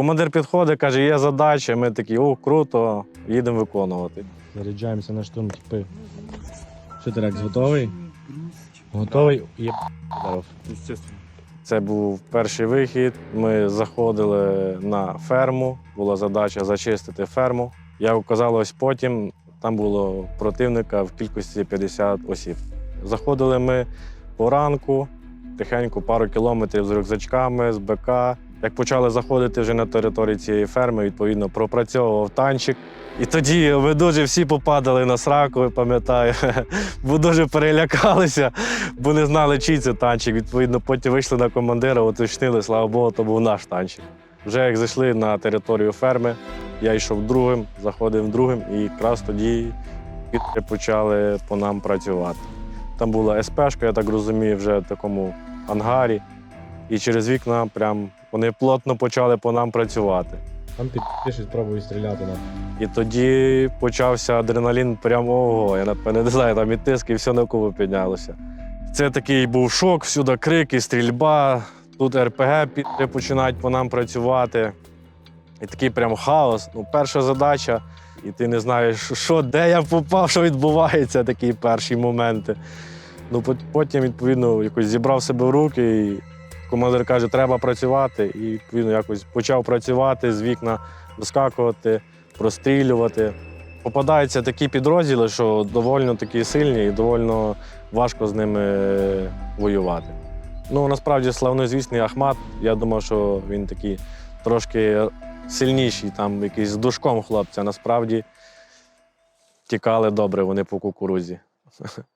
Командир підходить, каже, є задача. Ми такі, о, круто, їдемо виконувати. Заряджаємося на штурм, типи. Що ти, Рекс, готовий? Готовий? Є здоров. Це був перший вихід. Ми заходили на ферму. Була задача зачистити ферму. Як оказалось потім, там було противника в кількості 50 осіб. Заходили ми поранку, тихенько, пару кілометрів з рюкзачками, з БК. Як почали заходити вже на територію цієї ферми, відповідно, пропрацьовував танчик. І тоді ми дуже всі попадали на сраку, пам'ятаю, бо дуже перелякалися, бо не знали, чий це танчик. Відповідно, потім вийшли на командира, уточнили, слава Богу, то був наш танчик. Вже як зайшли на територію ферми, я йшов другим, заходив другим, і якраз тоді почали по нам працювати. Там була СПшка, я так розумію, вже в такому ангарі. І через вікна прям вони плотно почали по нам працювати. Там пишеш, пробуй стріляти на. І тоді почався адреналін прямо ого. Я не знаю, там і тиск, і все навколо піднялося. Це такий був шок, всюди крики, стрільба. Тут РПГ починають по нам працювати. І такий прям хаос. Ну, перша задача, і ти не знаєш, що, де я попав, що відбувається, такі перші моменти. Ну, пот- потім, відповідно, якось зібрав себе в руки, і командир каже, треба працювати. І відповідно якось почав працювати з вікна, доскакувати, прострілювати. Попадаються такі підрозділи, що доволі такі сильні і доволі важко з ними воювати. Ну, насправді, славнозвісний Ахмат, я думав, що він такий трошки сильніший, там якийсь з душком хлопця. Насправді тікали добре вони по кукурузі.